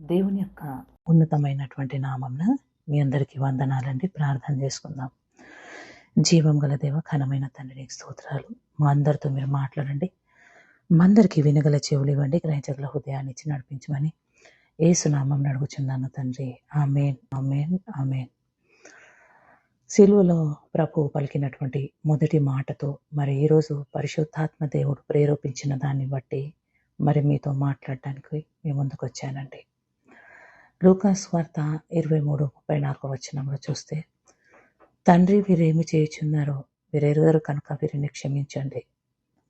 దేవుని యొక్క ఉన్నతమైనటువంటి నామంన మీ అందరికీ వందనాలండి. ప్రార్థన చేసుకుందాం. జీవం గల దేవ ఘనమైన తండ్రి స్తోత్రాలు. మా అందరితో మీరు మాట్లాడండి. మా అందరికీ వినగల చెవులు ఇవ్వండి. గ్రహించగల హృదయాన్ని ఇచ్చి నడిపించమని ఏసునామం నడుగుచున్నాను తండ్రి. Amen amen amen. సిలువలో ప్రభు పలికినటువంటి మొదటి మాటతో మరి ఈరోజు పరిశుద్ధాత్మ దేవుడు ప్రేరేపించిన దాన్ని బట్టి మరి మీతో మాట్లాడటానికి మీ ముందుకు వచ్చానండి లూకాస్ వార్త ఇరవై మూడు ముప్పై నాలుగు వచనంలో చూస్తే తండ్రి వీరేమి చేయుచున్నారో వీరెరుగరు కనుక వీరిని క్షమించండి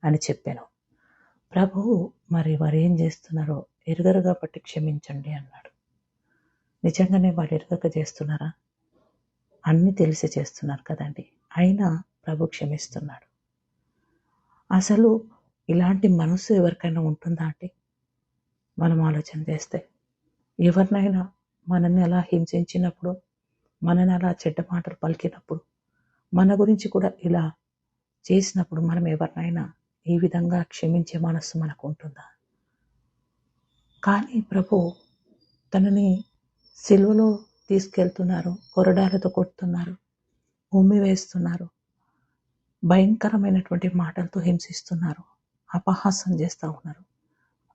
అని చెప్పాను. ప్రభువు మరి వారు ఏం చేస్తున్నారో ఎరుగరు కాబట్టి క్షమించండి అన్నాడు. నిజంగానే వారు ఎరుగక చేస్తున్నారా? అన్నీ తెలిసి చేస్తున్నారు కదండి. అయినా ప్రభు క్షమిస్తున్నాడు. అసలు ఇలాంటి మనసు ఎవరికైనా ఉంటుందా అండి? మనం ఆలోచన చేస్తే ఎవరినైనా మనల్ని అలా హింసించినప్పుడు మనని అలా చెడ్డ మాటలు పలికినప్పుడు మన గురించి కూడా ఇలా చేసినప్పుడు మనం ఎవరినైనా ఈ విధంగా క్షమించే మనస్సు మనకు ఉంటుందా? కానీ ప్రభు తనని సిలువలో తీసుకెళ్తున్నారు కొరడాలతో కొడుతున్నారు ఉమ్మి వేస్తున్నారు భయంకరమైనటువంటి మాటలతో హింసిస్తున్నారు అపహాసం చేస్తూ ఉన్నారు.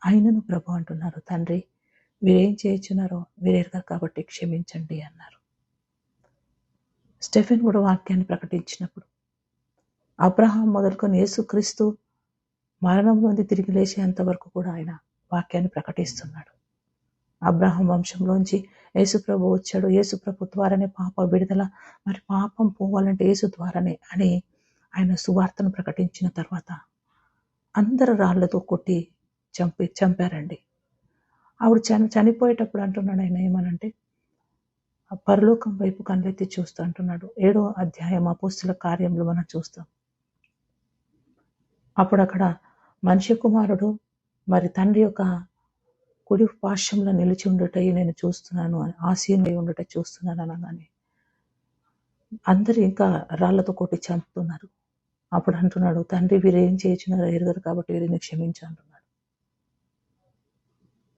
ఆయనను ప్రభు అంటున్నారు తండ్రి వీరేం చేయించున్నారో వీరెరగారు కాబట్టి క్షమించండి అన్నారు. స్టెఫెన్ కూడా వాక్యాన్ని ప్రకటించినప్పుడు అబ్రహాం మొదలుకొని యేసుక్రీస్తు మరణం నుండి తిరిగి లేచేంత వరకు కూడా ఆయన వాక్యాన్ని ప్రకటిస్తున్నాడు. అబ్రహం వంశంలోంచి యేసుప్రభు వచ్చాడు. యేసుప్రభు ద్వారానే పాప విడుదల మరి పాపం పోవాలంటే యేసు ద్వారానే అని ఆయన సువార్తను ప్రకటించిన తర్వాత అందరు రాళ్ళతో కొట్టి చంపి చంపారండి. ఆవిడ చని చనిపోయేటప్పుడు అంటున్నాడు ఆయన ఏమనంటే ఆ పరలోకం వైపు కళ్ళెత్తి చూస్తూ అంటున్నాడు. ఏడో అధ్యాయం అపోస్తుల కార్యంలో మనం చూస్తాం. అప్పుడు అక్కడ మనిషి కుమారుడు మరి తండ్రి యొక్క కుడి పార్శ్వంలో నిలిచి ఉండటై నేను చూస్తున్నాను అని ఆశీనుడై ఉండట చూస్తున్నాను అనగానే అందరు ఇంకా రాళ్ళతో కొట్టి చంపుతున్నారు. అప్పుడు అంటున్నాడు తండ్రి వీరు ఏం చేయించినారో ఎరుగరు కాబట్టి వీరిని క్షమించు అంటున్నాడు.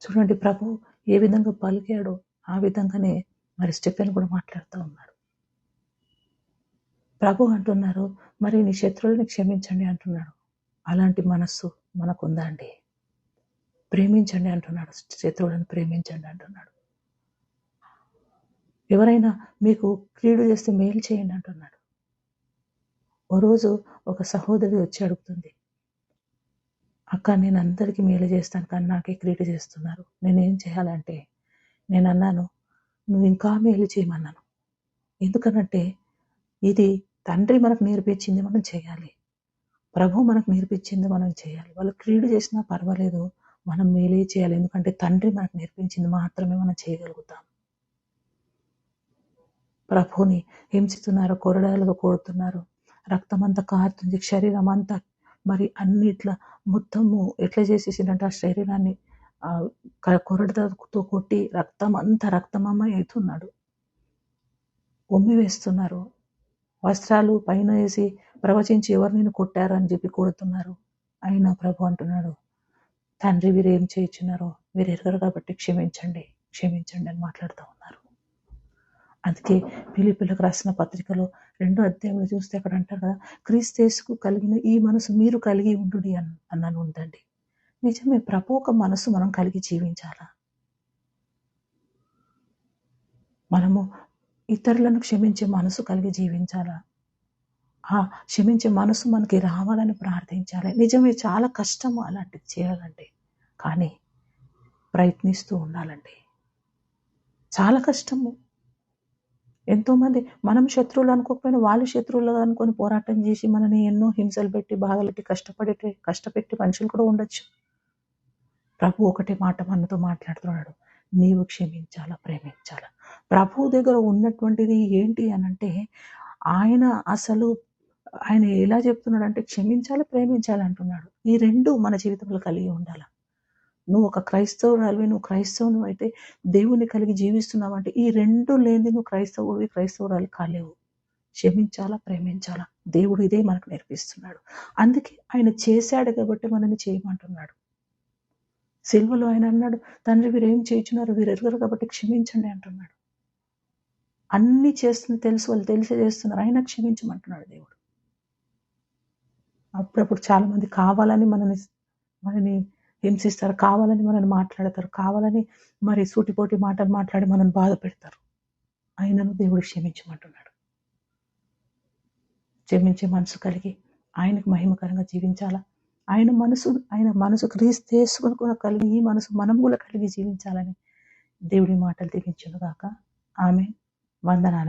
చూడండి ప్రభు ఏ విధంగా పలికాడో ఆ విధంగానే మరి స్టెఫెన్ కూడా మాట్లాడుతూ ఉన్నాడు. ప్రభు అంటున్నారు మరి నీ శత్రువులని క్షమించండి అంటున్నాడు. అలాంటి మనస్సు మనకుందా అండి? ప్రేమించండి అంటున్నాడు. శత్రువులను ప్రేమించండి అంటున్నాడు. ఎవరైనా మీకు క్రీడు చేస్తే మేలు చేయండి అంటున్నాడు. ఓ రోజు ఒక సహోదరి వచ్చి అడుగుతుంది అక్క నేను అందరికీ మేలు చేస్తాను కానీ నాకే క్రీడ చేస్తున్నారు. నేనేం చేయాలంటే నేను అన్నాను నువ్వు ఇంకా మేలు చేయమన్నాను. ఎందుకనంటే ఇది తండ్రి మనకు నేర్పించింది మనం చేయాలి. ప్రభు మనకు నేర్పించింది మనం చేయాలి. వాళ్ళు క్రీడ చేసినా పర్వాలేదు మనం మేలే చేయాలి. ఎందుకంటే తండ్రి మనకు నేర్పించింది మాత్రమే మనం చేయగలుగుతాం. ప్రభుని హింసిస్తున్నారు కొరడాలతో కొడుతున్నారు. రక్తం అంతా కారుతుంది శరీరం అంతా మరి అన్ని ఇట్లా మొత్తము ఎట్లా చేసేసిందంటే ఆ శరీరాన్ని కొరడతో కొట్టి రక్తం అంతా రక్తమమ్మ అవుతున్నాడు ఉమ్మి వేస్తున్నారు. వస్త్రాలు పైన వేసి ప్రవచించి ఎవరు నేను కొట్టారు అని చెప్పి కొడుతున్నారు. అయినా ప్రభు అంటున్నాడు తండ్రి వీరు ఏం చేయించున్నారో వీరు ఎరగరు కాబట్టి క్షమించండి క్షమించండి అని మాట్లాడుతూ ఉన్నారు. అందుకే పిలిపిలకు రాసిన పత్రికలో రెండో అధ్యాయంలో చూస్తే అక్కడ అంటారు కదా క్రీస్తేసుకు కలిగిన ఈ మనసు మీరు కలిగి ఉండు అన్ అన్నాను ఉందండి నిజమే ప్రభు ఒక మనసు మనం కలిగి జీవించాలా? మనము ఇతరులను క్షమించే మనసు కలిగి జీవించాలా? ఆ క్షమించే మనసు మనకి రావాలని ప్రార్థించాలి. నిజమే చాలా కష్టము అలాంటిది చేయాలంటే కానీ ప్రయత్నిస్తూ ఉండాలండి. చాలా కష్టము. ఎంతోమంది మనం శత్రువులు అనుకోకపోయినా వాళ్ళు శత్రువులు అనుకొని పోరాటం చేసి మనని ఎన్నో హింసలు పెట్టి బాధలు పెట్టి కష్టపెట్టి మనుషులు కూడా ఉండొచ్చు. ప్రభు ఒకటే మాట మనతో మాట్లాడుతున్నాడు. నీవు క్షమించాలా ప్రేమించాలా? ప్రభు దగ్గర ఉన్నటువంటిది ఏంటి అనంటే ఆయన అసలు ఆయన ఎలా చెప్తున్నాడు అంటే క్షమించాలి ప్రేమించాలి అంటున్నాడు. ఈ రెండు మన జీవితంలో కలిగి ఉండాలి? నువ్వు ఒక క్రైస్తవురాలివి నువ్వు క్రైస్తవుని అయితే దేవుని కలిగి జీవిస్తున్నావు అంటే ఈ రెండు లేని నువ్వు క్రైస్తవుడివి క్రైస్తవురాలు కాలేవు. క్షమించాలా? ప్రేమించాలా? దేవుడు ఇదే మనకు నేర్పిస్తున్నాడు. అందుకే ఆయన చేశాడు కాబట్టి మనల్ని చేయమంటున్నాడు. సిల్వలో ఆయన అన్నాడు తండ్రి వీరు ఏం చేయించున్నారు? వీరు కాబట్టి క్షమించండి అంటున్నాడు. అన్ని చేస్తుంది తెలుసు వాళ్ళు తెలిసి చేస్తున్నారు. ఆయన క్షమించమంటున్నాడు దేవుడు. అప్పుడప్పుడు చాలా మంది కావాలని మనని మనని హింసిస్తారు కావాలని మనల్ని మాట్లాడతారు. కావాలని మరి సూటిపోటి మాటలు మాట్లాడి మనల్ని బాధ పెడతారు. ఆయనను దేవుడు క్షమించమంటున్నాడు. క్షమించే మనసు కలిగి ఆయనకు మహిమకరంగా జీవించాలా? ఆయన మనసు ఆయన మనసు క్రీస్తు చేసుకుని కూడా కలిగి ఈ మనసు మనం కూడా కలిగి జీవించాలని దేవుడి మాటలు దీవించును గాక ఆమె వందనాలని